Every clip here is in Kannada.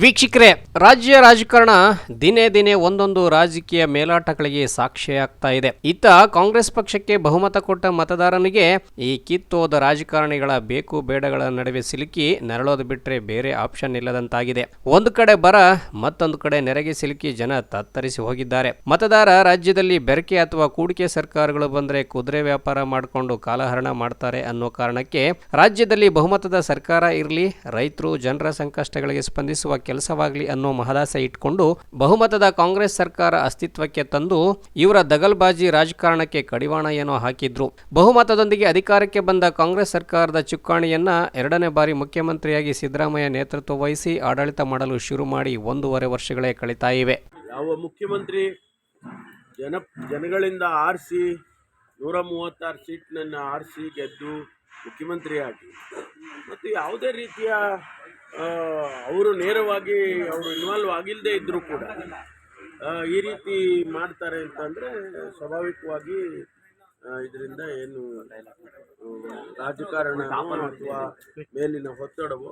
ವೀಕ್ಷಕರೇ, ರಾಜ್ಯ ರಾಜಕಾರಣ ದಿನೇ ದಿನೇ ಒಂದೊಂದು ರಾಜಕೀಯ ಮೇಲಾಟಗಳಿಗೆ ಸಾಕ್ಷಿಯಾಗ್ತಾ ಇದೆ. ಇತ್ತ ಕಾಂಗ್ರೆಸ್ ಪಕ್ಷಕ್ಕೆ ಬಹುಮತ ಕೊಟ್ಟ ಮತದಾರನಿಗೆ ಈ ಕಿತ್ತೋದ ರಾಜಕಾರಣಿಗಳ ಬೇಕು ಬೇಡಗಳ ನಡುವೆ ಸಿಲುಕಿ ನರಳೋದು ಬಿಟ್ರೆ ಬೇರೆ ಆಪ್ಷನ್ ಇಲ್ಲದಂತಾಗಿದೆ. ಒಂದು ಕಡೆ ಬರ, ಮತ್ತೊಂದು ಕಡೆ ನೆರೆಗೆ ಸಿಲುಕಿ ಜನ ತತ್ತರಿಸಿ ಹೋಗಿದ್ದಾರೆ. ಮತದಾರ ರಾಜ್ಯದಲ್ಲಿ ಬೆರಕೆ ಅಥವಾ ಕೂಡಿಕೆ ಸರ್ಕಾರಗಳು ಬಂದರೆ ಕುದುರೆ ವ್ಯಾಪಾರ ಮಾಡಿಕೊಂಡು ಕಾಲಹರಣ ಮಾಡ್ತಾರೆ ಅನ್ನೋ ಕಾರಣಕ್ಕೆ ರಾಜ್ಯದಲ್ಲಿ ಬಹುಮತದ ಸರ್ಕಾರ ಇರಲಿ, ರೈತರು ಜನರ ಸಂಕಷ್ಟಗಳಿಗೆ ಸ್ಪಂದಿಸುವ ಕೆಲಸವಾಗಲಿ ಅನ್ನೋ ಮಹದಾಸೆ ಇಟ್ಕೊಂಡು ಬಹುಮತದ ಕಾಂಗ್ರೆಸ್ ಸರ್ಕಾರ ಅಸ್ತಿತ್ವಕ್ಕೆ ತಂದು ಇವರ ದಗಲ್ಬಾಜಿ ರಾಜಕಾರಣಕ್ಕೆ ಕಡಿವಾಣ ಏನೋ ಹಾಕಿದ್ರು. ಬಹುಮತದೊಂದಿಗೆ ಅಧಿಕಾರಕ್ಕೆ ಬಂದ ಕಾಂಗ್ರೆಸ್ ಸರ್ಕಾರದ ಚುಕ್ಕಾಣಿಯನ್ನ ಎರಡನೇ ಬಾರಿ ಮುಖ್ಯಮಂತ್ರಿಯಾಗಿ ಸಿದ್ದರಾಮಯ್ಯ ನೇತೃತ್ವ ವಹಿಸಿ ಆಡಳಿತ ಮಾಡಲು ಶುರು ಮಾಡಿ ಒಂದೂವರೆ ವರ್ಷಗಳೇ ಕಳೀತಾ ಇವೆ. ಯಾವ ಮುಖ್ಯಮಂತ್ರಿ ಜನ ಜನಗಳಿಂದ ಆರಿಸಿ ನೂರ ಮೂವತ್ತಾರು ಸೀಟ್ನನ್ನು ಆರಿಸಿ ಗೆದ್ದು ಮುಖ್ಯಮಂತ್ರಿಯಾಗಿ, ಮತ್ತು ಯಾವುದೇ ರೀತಿಯ ಅವರು ನೇರವಾಗಿ ಅವರು ಇನ್ವಾಲ್ವ್ ಆಗಿಲ್ಲದೆ ಇದ್ದರೂ ಕೂಡ ಈ ರೀತಿ ಮಾಡ್ತಾರೆ ಅಂತಂದರೆ ಸ್ವಾಭಾವಿಕವಾಗಿ ಇದರಿಂದ ಏನು ರಾಜಕಾರಣ ಅಥವಾ ಮೇಲಿನ ಒತ್ತಡವು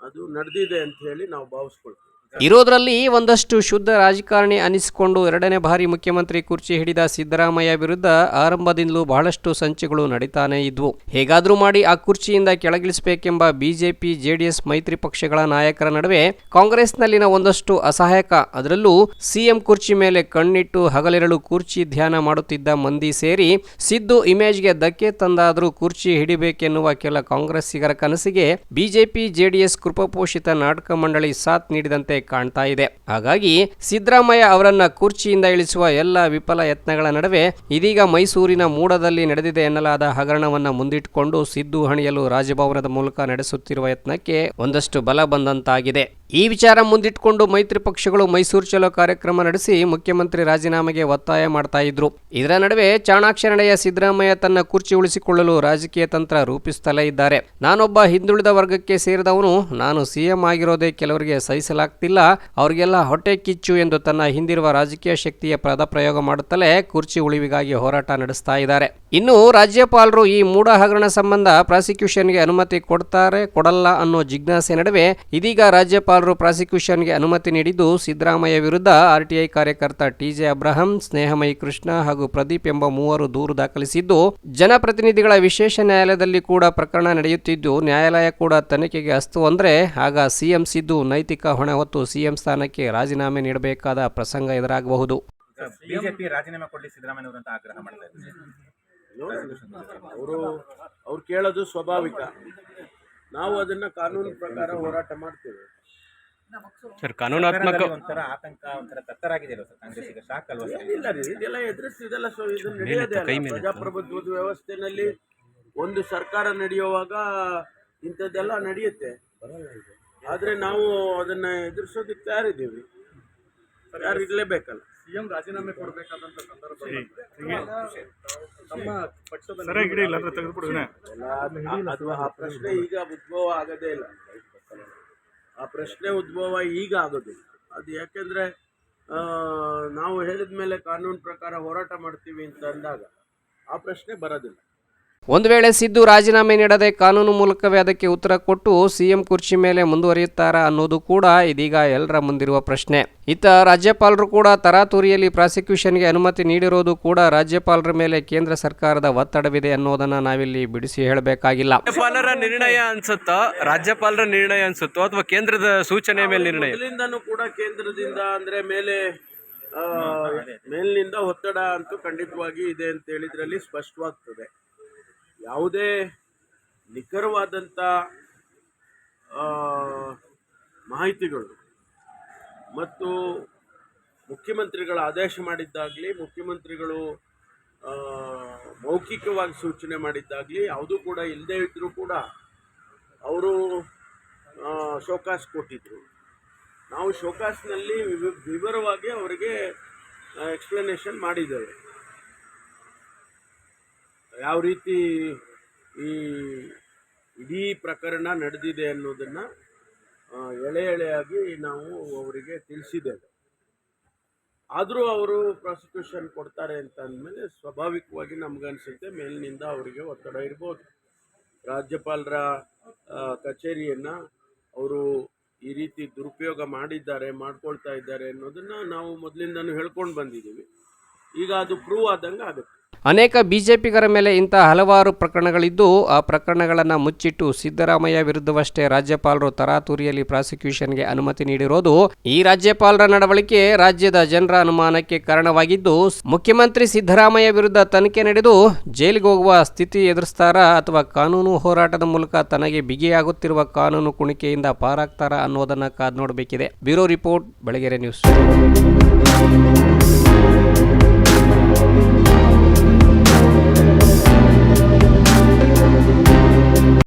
ಅದು ನಡೆದಿದೆ ಅಂತ ಹೇಳಿ ನಾವು ಭಾವಿಸ್ಕೊಳ್ತೀವಿ. ಇರೋದ್ರಲ್ಲಿ ಒಂದಷ್ಟು ಶುದ್ಧ ರಾಜಕಾರಣಿ ಅನಿಸಿಕೊಂಡು ಎರಡನೇ ಬಾರಿ ಮುಖ್ಯಮಂತ್ರಿ ಕುರ್ಚಿ ಹಿಡಿದ ಸಿದ್ದರಾಮಯ್ಯ ವಿರುದ್ಧ ಆರಂಭದಿಂದಲೂ ಬಹಳಷ್ಟು ಸಂಚುಗಳು ನಡೀತಾನೆ ಇದ್ವು. ಹೇಗಾದ್ರೂ ಮಾಡಿ ಆ ಕುರ್ಚಿಯಿಂದ ಕೆಳಗಿಳಿಸಬೇಕೆಂಬ ಬಿಜೆಪಿ, ಜೆಡಿಎಸ್ ಮೈತ್ರಿ ಪಕ್ಷಗಳ ನಾಯಕರ ನಡುವೆ ಕಾಂಗ್ರೆಸ್ನಲ್ಲಿನ ಒಂದಷ್ಟು ಅಸಹಾಯಕ, ಅದರಲ್ಲೂ ಸಿಎಂ ಕುರ್ಚಿ ಮೇಲೆ ಕಣ್ಣಿಟ್ಟು ಹಗಲಿರಳು ಕುರ್ಚಿ ಧ್ಯಾನ ಮಾಡುತ್ತಿದ್ದ ಮಂದಿ ಸೇರಿ ಸಿದ್ದು ಇಮೇಜ್ಗೆ ಧಕ್ಕೆ ತಂದಾದರೂ ಕುರ್ಚಿ ಹಿಡಿಬೇಕೆನ್ನುವ ಕೆಲ ಕಾಂಗ್ರೆಸ್ಸಿಗರ ಕನಸಿಗೆ ಬಿಜೆಪಿ, ಜೆಡಿಎಸ್ ಕೃಪಪೋಷಿತ ನಾಟಕ ಮಂಡಳಿ ಸಾಥ್ ನೀಡಿದಂತೆ ಕಾಣ್ತಾ ಇದೆ. ಹಾಗಾಗಿ ಸಿದ್ದರಾಮಯ್ಯ ಅವರನ್ನ ಕುರ್ಚಿಯಿಂದ ಇಳಿಸುವ ಎಲ್ಲ ವಿಫಲ ಯತ್ನಗಳ ನಡುವೆ ಇದೀಗ ಮೈಸೂರಿನ ಮೂಡದಲ್ಲಿ ನಡೆದಿದೆ ಎನ್ನಲಾದ ಹಗರಣವನ್ನ ಮುಂದಿಟ್ಟುಕೊಂಡು ಸಿದ್ದು ಹಣಿಯಲು ರಾಜಭವನದ ಮೂಲಕ ನಡೆಸುತ್ತಿರುವ ಯತ್ನಕ್ಕೆ ಒಂದಷ್ಟು ಬಲ ಬಂದಂತಾಗಿದೆ. ಈ ವಿಚಾರ ಮುಂದಿಟ್ಟುಕೊಂಡು ಮೈತ್ರಿ ಪಕ್ಷಗಳು ಮೈಸೂರು ಚಲೋ ಕಾರ್ಯಕ್ರಮ ನಡೆಸಿ ಮುಖ್ಯಮಂತ್ರಿ ರಾಜೀನಾಮೆಗೆ ಒತ್ತಾಯ ಮಾಡ್ತಾ ಇದ್ರು. ಇದರ ನಡುವೆ ಚಾಣಾಕ್ಷರಣೆಯ ಸಿದ್ದರಾಮಯ್ಯ ತನ್ನ ಕುರ್ಚಿ ಉಳಿಸಿಕೊಳ್ಳಲು ರಾಜಕೀಯ ತಂತ್ರ ರೂಪಿಸುತ್ತಲೇ ಇದ್ದಾರೆ. ನಾನೊಬ್ಬ ಹಿಂದುಳಿದ ವರ್ಗಕ್ಕೆ ಸೇರಿದವನು, ನಾನು ಸಿಎಂ ಆಗಿರೋದೇ ಕೆಲವರಿಗೆ ಸಹಿಸಲಾಗ್ತಿಲ್ಲ. ಅವರಿಗೆಲ್ಲ ಹೊಟ್ಟೆ ಕಿಚ್ಚು ಎಂದು ತನ್ನ ಹಿಂದಿರುವ ರಾಜಕೀಯ ಶಕ್ತಿಯ ಪದ ಪ್ರಯೋಗ ಮಾಡುತ್ತಲೇ ಕುರ್ಚಿ ಉಳಿವಿಗಾಗಿ ಹೋರಾಟ ನಡೆಸ್ತಾ ಇದ್ದಾರೆ. ಇನ್ನು ರಾಜ್ಯಪಾಲರು ಈ ಮೂಡ ಹಗರಣ ಸಂಬಂಧ ಪ್ರಾಸಿಕ್ಯೂಷನ್ಗೆ ಅನುಮತಿ ಕೊಡ್ತಾರೆ, ಕೊಡಲ್ಲ ಅನ್ನೋ ಜಿಜ್ಞಾಸೆ ನಡುವೆ ಇದೀಗ ರಾಜ್ಯಪಾಲರು ಪ್ರಾಸಿಕ್ಯೂಷನ್ಗೆ ಅನುಮತಿ ನೀಡಿದ್ದು ಸಿದ್ದರಾಮಯ್ಯ ವಿರುದ್ಧ ಆರ್ಟಿಐ ಕಾರ್ಯಕರ್ತ ಟಿಜೆ ಅಬ್ರಹಂ ಸ್ನೇಹಮಯಿ ಕೃಷ್ಣ ಹಾಗೂ ಪ್ರದೀಪ್ ಎಂಬ ಮೂವರು ದೂರು ದಾಖಲಿಸಿದ್ದು ಜನಪ್ರತಿನಿಧಿಗಳ ವಿಶೇಷ ನ್ಯಾಯಾಲಯದಲ್ಲಿ ಕೂಡ ಪ್ರಕರಣ ನಡೆಯುತ್ತಿದ್ದು ನ್ಯಾಯಾಲಯ ಕೂಡ ತನಿಖೆಗೆ ಅಸ್ತು ಅಂದ್ರೆ ಆಗ ಸಿಎಂ ಸಿದ್ದು ನೈತಿಕ ಹೊಣೆ ಹೊತ್ತು ಸಿಎಂ ಸ್ಥಾನಕ್ಕೆ ರಾಜೀನಾಮೆ ನೀಡಬೇಕಾದ ಪ್ರಸಂಗ ಎದುರಾಗಬಹುದು. ಬಿಜೆಪಿ ರಾಜೀನಾಮೆ ಕೊಡಲಿ ಸಿದ್ದರಾಮಯ್ಯ ಅಂತ ಆಗ್ರಹ ಮಾಡ್ತಾ ಅವರು ಅವ್ರು ಕೇಳೋದು ಸ್ವಾಭಾವಿಕ. ನಾವು ಅದನ್ನ ಕಾನೂನು ಪ್ರಕಾರ ಹೋರಾಟ ಮಾಡ್ತೇವೆ. ಸರ್ ಕಾನೂನಾತ್ಮಕ ಒಂಥರ ಆತಂಕ ಒಂಥರ ತತ್ತರಾಗಿದೆಯಲ್ಲ ಸರ್ ಕಾಂಗ್ರೆಸ್ ಈಗ ಶಾಕ್ ಅಲ್ವಾ ಸರ್? ಇಲ್ಲ ರೀ ಇದೆಲ್ಲ ಎದುರಿಸಿ ಇದೆಲ್ಲ ಸೊ ಇದು ನಡೆಯೋದೇ ಅಲ್ಲ. ಪ್ರಜಾಪ್ರಭುತ್ವದ ವ್ಯವಸ್ಥೆನಲ್ಲಿ ಒಂದು ಸರ್ಕಾರ ನಡೆಯುವಾಗ ಇಂಥದ್ದೆಲ್ಲ ನಡೆಯುತ್ತೆ. ಆದ್ರೆ ನಾವು ಅದನ್ನ ಎದುರಿಸೋದಕ್ಕೆ ತಯಾರಿದ್ದೀವಿ. ಯಾರು ಇರಲೇಬೇಕಲ್ಲ ಸಿಎಂ ರಾಜೀನಾಮೆ ಕೊಡಬೇಕಾದಂತ ಸಂದರ್ಭದಲ್ಲಿ ನಮ್ಮ ಪಕ್ಷದ ಎಲ್ಲ ಆ- ಅದು ಆ ಪ್ರಶ್ನೆ ಈಗ ಉದ್ಭವ ಆಗದೇ ಇಲ್ಲ. ಆ ಪ್ರಶ್ನೆ ಉದ್ಭವ ಈಗ ಆಗೋದಿಲ್ಲ ಅದು ಯಾಕೆಂದ್ರೆ ನಾವು ಹೇಳಿದ ಮೇಲೆ ಕಾನೂನು ಪ್ರಕಾರ ಹೋರಾಟ ಮಾಡ್ತೀವಿ ಅಂತ ಅಂದಾಗ ಆ ಪ್ರಶ್ನೆ ಬರೋದಿಲ್ಲ. ಒಂದು ವೇಳೆ ಸಿದ್ದು ರಾಜೀನಾಮೆ ನೀಡದೆ ಕಾನೂನು ಮೂಲಕವೇ ಅದಕ್ಕೆ ಉತ್ತರ ಕೊಟ್ಟು ಸಿಎಂ ಕುರ್ಚಿ ಮೇಲೆ ಮುಂದುವರಿಯುತ್ತಾರಾ ಅನ್ನೋದು ಕೂಡ ಇದೀಗ ಎಲ್ಲರ ಮುಂದಿರುವ ಪ್ರಶ್ನೆ. ಇತ್ತ ರಾಜ್ಯಪಾಲರು ಕೂಡ ತರಾತುರಿಯಲ್ಲಿ ಪ್ರಾಸಿಕ್ಯೂಷನ್ಗೆ ಅನುಮತಿ ನೀಡಿರೋದು ಕೂಡ ರಾಜ್ಯಪಾಲರ ಮೇಲೆ ಕೇಂದ್ರ ಸರ್ಕಾರದ ಒತ್ತಡವಿದೆ ಅನ್ನೋದನ್ನ ನಾವಿಲ್ಲಿ ಬಿಡಿಸಿ ಹೇಳಬೇಕಾಗಿಲ್ಲ. ರಾಜ್ಯಪಾಲರ ನಿರ್ಣಯ ಅನ್ಸುತ್ತೋ ರಾಜ್ಯಪಾಲರ ನಿರ್ಣಯ ಅನ್ಸುತ್ತೋ ಅಥವಾ ಕೇಂದ್ರದ ಸೂಚನೆ ಮೇಲೆ ನಿರ್ಣಯ? ಕೂಡ ಕೇಂದ್ರದಿಂದ ಅಂದ್ರೆ ಮೇಲೆ ಆ, ಮೇಲಿನಿಂದ ಒತ್ತಡ ಅಂತೂ ಖಂಡಿತವಾಗಿ ಇದೆ ಅಂತ ಹೇಳಿದ್ರಲ್ಲಿ ಸ್ಪಷ್ಟವಾಗ್ತದೆ. ಯಾವುದೇ ನಿಖರವಾದಂಥ ಮಾಹಿತಿಗಳು ಮತ್ತು ಮುಖ್ಯಮಂತ್ರಿಗಳ ಆದೇಶ ಮಾಡಿದ್ದಾಗಲಿ, ಮುಖ್ಯಮಂತ್ರಿಗಳು ಮೌಖಿಕವಾಗಿ ಸೂಚನೆ ಮಾಡಿದ್ದಾಗಲಿ, ಯಾವುದೂ ಕೂಡ ಇಲ್ಲದೇ ಇದ್ದರೂ ಕೂಡ ಅವರು ಶೋಕಾಸ್ ಕೊಟ್ಟಿದ್ದರು ನಾವು ಶೋಕಾಸ್ನಲ್ಲಿ ವಿವ- ವಿವರವಾಗಿ ಅವರಿಗೆ ಎಕ್ಸ್ಪ್ಲನೇಷನ್ ಮಾಡಿದ್ದೇವೆ. ಯಾವ ರೀತಿ ಈ ಇಡೀ ಪ್ರಕರಣ ನಡೆದಿದೆ ಅನ್ನೋದನ್ನು ಎಳೆ ಎಳೆಯಾಗಿ ನಾವು ಅವರಿಗೆ ತಿಳಿಸಿದ್ದೇವೆ. ಆದರೂ ಅವರು ಪ್ರಾಸಿಕ್ಯೂಷನ್ ಕೊಡ್ತಾರೆ ಅಂತ ಅಂದಮೇಲೆ ಸ್ವಾಭಾವಿಕವಾಗಿ ನಮಗನ್ಸುತ್ತೆ, ಮೇಲಿನಿಂದ ಅವರಿಗೆ ಒತ್ತಡ ಇರ್ಬೋದು. ರಾಜ್ಯಪಾಲರ ಕಚೇರಿಯನ್ನು ಅವರು ಈ ರೀತಿ ದುರುಪಯೋಗ ಮಾಡಿದ್ದಾರೆ, ಮಾಡ್ಕೊಳ್ತಾ ಇದ್ದಾರೆ ಅನ್ನೋದನ್ನು ನಾವು ಮೊದಲಿಂದನೂ ಹೇಳ್ಕೊಂಡು ಬಂದಿದ್ದೀವಿ. ಈಗ ಅದು ಪ್ರೂವ್ ಆದಂಗೆ ಆಗುತ್ತೆ. ಅನೇಕ ಬಿಜೆಪಿಗರ ಮೇಲೆ ಇಂತಹ ಹಲವಾರು ಪ್ರಕರಣಗಳಿದ್ದು, ಆ ಪ್ರಕರಣಗಳನ್ನು ಮುಚ್ಚಿಟ್ಟು ಸಿದ್ದರಾಮಯ್ಯ ವಿರುದ್ಧವಷ್ಟೇ ರಾಜ್ಯಪಾಲರು ತರಾತುರಿಯಲ್ಲಿ ಪ್ರಾಸಿಕ್ಯೂಷನ್ಗೆ ಅನುಮತಿ ನೀಡಿರೋದು ಈ ರಾಜ್ಯಪಾಲರ ನಡವಳಿಕೆ, ರಾಜ್ಯದ ಜನರ ಅನುಮಾನಕ್ಕೆ ಕಾರಣವಾಗಿದ್ದು, ಮುಖ್ಯಮಂತ್ರಿ ಸಿದ್ದರಾಮಯ್ಯ ವಿರುದ್ಧ ತನಿಖೆ ನಡೆದು ಜೈಲಿಗೆ ಹೋಗುವ ಸ್ಥಿತಿ ಎದುರಿಸ್ತಾರಾ ಅಥವಾ ಕಾನೂನು ಹೋರಾಟದ ಮೂಲಕ ತನಗೆ ಬಿಗಿಯಾಗುತ್ತಿರುವ ಕಾನೂನು ಕುಣಿಕೆಯಿಂದ ಪಾರಾಗ್ತಾರಾ ಅನ್ನೋದನ್ನ ಕಾದ್ ನೋಡಬೇಕಿದೆ. Bureau report, Belagere news.